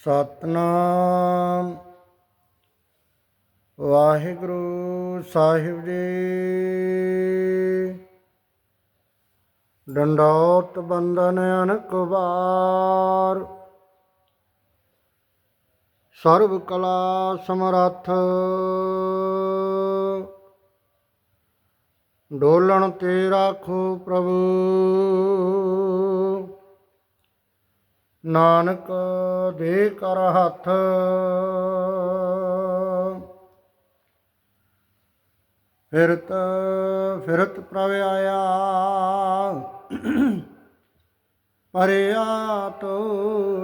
ਸਤਨਾਮ। ਵਾਹਿਗੁਰੂ ਸਾਹਿਬ ਜੀ। ਡੰਡੋਤ ਬੰਧਨ ਅਨਕ ਵਾਰ। ਸਰਬ ਕਲਾ ਸਮਰੱਥ। ਡੋਲਣ ਤੇ ਰਾਖੋ ਪ੍ਰਭੂ। ਨਾਨਕ ਦੇ ਕਰ ਹੱਥ। ਫਿਰਤ ਫਿਰਤ ਪ੍ਰਭ ਆਇਆ। ਪਰਿਆ ਤੋ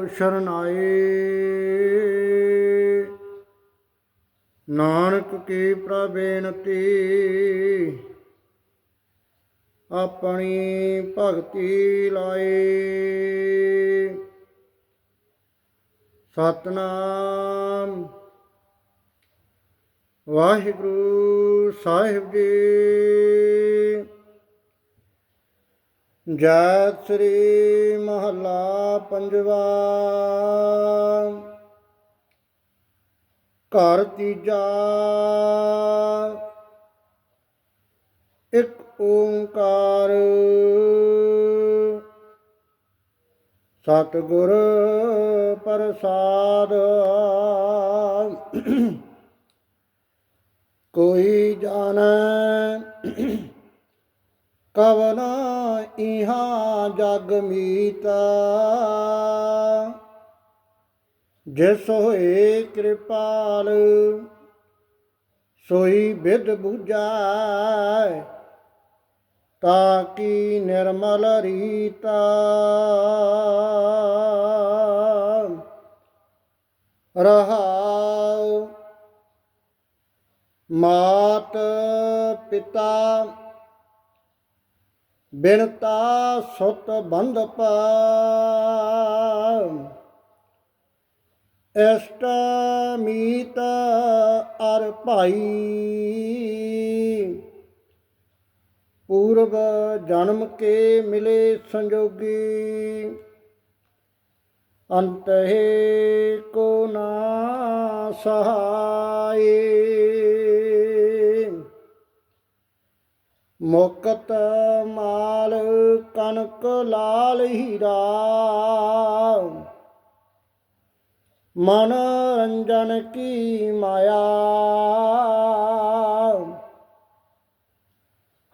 ਸ਼ਰਨਾਏ। ਨਾਨਕ ਕੀ ਪ੍ਰਬੇਨਤੀ ਆਪਣੀ ਭਗਤੀ ਲਾਏ। ਸਤਨਾਮ। ਵਾਹਿਗੁਰੂ ਸਾਹਿਬ ਜੀ। ਜੈ ਸ੍ਰੀ ਮਹੱਲਾ ਪੰਜਵਾ। ਘਰ ਤੀਜਾ। ਇੱਕ ਓੰਕਾਰ। ਸਤਿਗੁਰ ਪ੍ਰਸਾਦ। ਕੋਈ ਜਾਣੈ ਕਵਨਾ ਇਹਾਂ ਜਗ ਮੀਤ। ਜਿਸ ਹੋਏ ਕਿਰਪਾਲ ਸੋਈ ਬਿਦ ਬੁਝਾਇ ਤਾਕੀ ਨਿਰਮਲ ਰੀਤਾ ਰਹਾਉ ਮਾਤ ਪਿਤਾ ਬਿਨਤਾ ਸੁਤ ਬੰਧ ਪਾ ਇਸ਼ਟ ਮੀਤ ਅਰ ਭਾਈ ਪੂਰਬ ਜਨਮ ਕੇ ਮਿਲੇ ਸੰਜੋਗੀ। ਅੰਤ ਹੈ ਕੋ ਨਾ ਸਹਾਏ। ਮੁਕਤ ਮਾਲ ਕਨਕ ਲਾਲ ਹੀਰਾ। ਮਨ ਰੰਜਨ ਕੀ ਮਾਇਆ।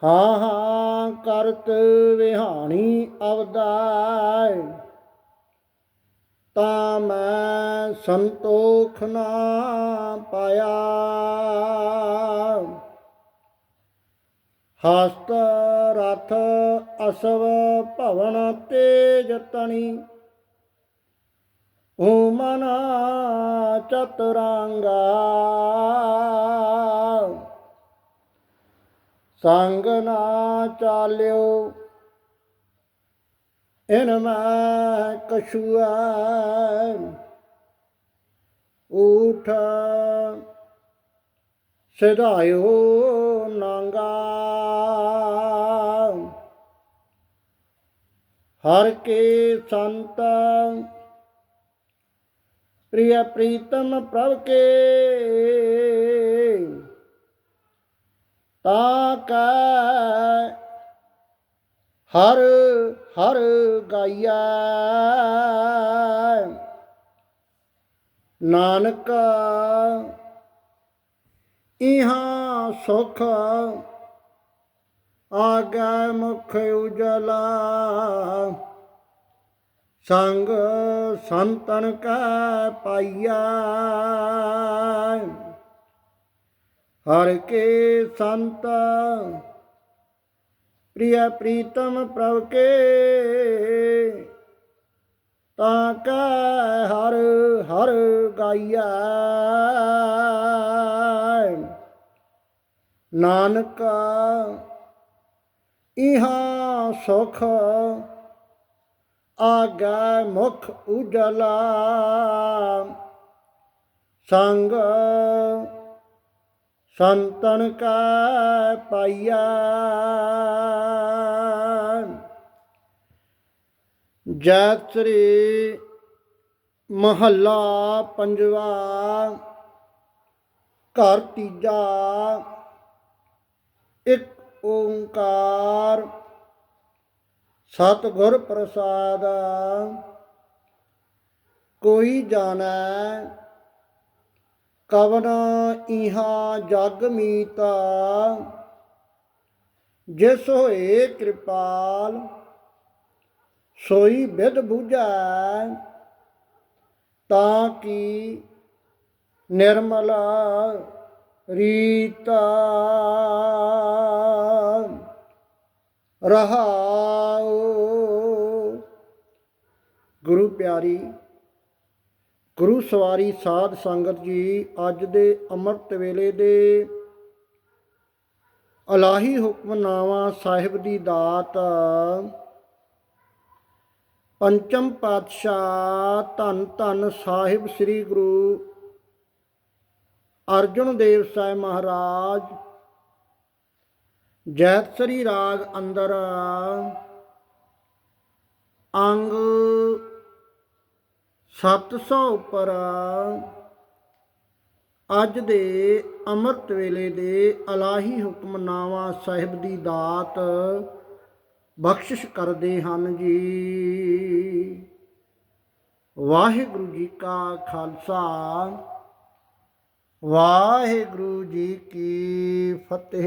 ਹਾਂ ਹਾਂ ਕਰਤ ਵਿਹਾਣੀ ਅਵਦਾਇ, ਤਾ ਮੈਂ ਸੰਤੋਖ ਨਾ ਪਾਇਆ। ਹਸਤ ਰਥ ਅਸਵ ਭਵਨ ਤੇਜ ਤਣੀ ਓਮਨ ਚਤੁਰਾਂਗਾ। ਸੰਗ ਨਾ ਚਾਲਿਓ। ਇਨ ਮੈਂ ਕਛੂਆ ਉਠ ਸਿਧਾਇਓ ਨਾਂਗਾ। ਹਰ ਕੇ ਸੰਤ ਪ੍ਰਿਯ ਪ੍ਰੀਤਮ ਪ੍ਰਭ ਕੇ ਤਾ ਕੈ ਹਰ ਹਰ ਗਾਇਆ ਨਾਨਕ, ਇਹਾਂ ਸੁਖ ਆਗੈ ਮੁਖ ਉਜਲਾ। ਸੰਗ ਸੰਤਨ ਕੈ ਪਾਈਆ ਹਰ ਕੇ ਸੰਤ ਪ੍ਰਿਯ ਪ੍ਰੀਤਮ ਪ੍ਰਭ ਕੇ, ਤਾਂ ਕੈ ਹਰ ਹਰ ਗਾਈਆ ਨਾਨਕ ਇਹਾਂ ਸੁਖ ਆਗੈ ਮੁਖ ਉਜਲਾ, ਸੰਗ ਸੰਤਨ ਕਾ ਪਾਈਆ ਜੈ ਸ੍ਰੀ ਮਹੱਲਾ ਪੰਜਵਾ, ਘਰ ਤੀਜਾ, ਇੱਕ ਓੰਕਾਰ। ਸਤਿਗੁਰ ਪ੍ਰਸਾਦ, ਕੋਈ ਜਾਣੈ ਕਵਨ ਇਹਾ ਜਗ ਮੀਤਾ, ਜਿਸ ਹੋਏ ਕਿਰਪਾਲ, ਸੋਈ ਬਿਦ ਬੁਝੈ, ਤਾਂ ਕੀ ਨਿਰਮਲ ਰੀਤਾ ਰਹਾਉ। ਗੁਰੂ ਪਿਆਰੀ ਗੁਰੂ ਸਵਾਰੀ ਸਾਧ ਸੰਗਤ ਜੀ ਅੱਜ ਦੇ ਅੰਮ੍ਰਿਤ ਵੇਲੇ ਦੇ ਅਲਾਹੀ ਹੁਕਮਨਾਮਾ ਸਾਹਿਬ ਦੀ ਦਾਤ ਪੰਚਮ ਪਾਤਸ਼ਾਹ ਧੰਨ ਧੰਨ ਸਾਹਿਬ ਸ੍ਰੀ ਗੁਰੂ ਅਰਜਨ ਦੇਵ ਸਾਹਿਬ ਮਹਾਰਾਜ, ਜੈਤਸਰੀ ਰਾਗ ਅੰਦਰ ਅੰਗ 700 ਉੱਪਰ ਅੱਜ ਦੇ ਅੰਮ੍ਰਿਤ ਵੇਲੇ ਦੇ ਅਲਾਹੀ ਹੁਕਮਨਾਮਾ ਸਾਹਿਬ ਦੀ ਦਾਤ ਬਖਸ਼ਿਸ਼ ਕਰਦੇ ਹਨ ਜੀ। ਵਾਹਿਗੁਰੂ ਜੀ ਕਾ ਖਾਲਸਾ, ਵਾਹਿਗੁਰੂ ਜੀ ਕੀ ਫਤਿਹ।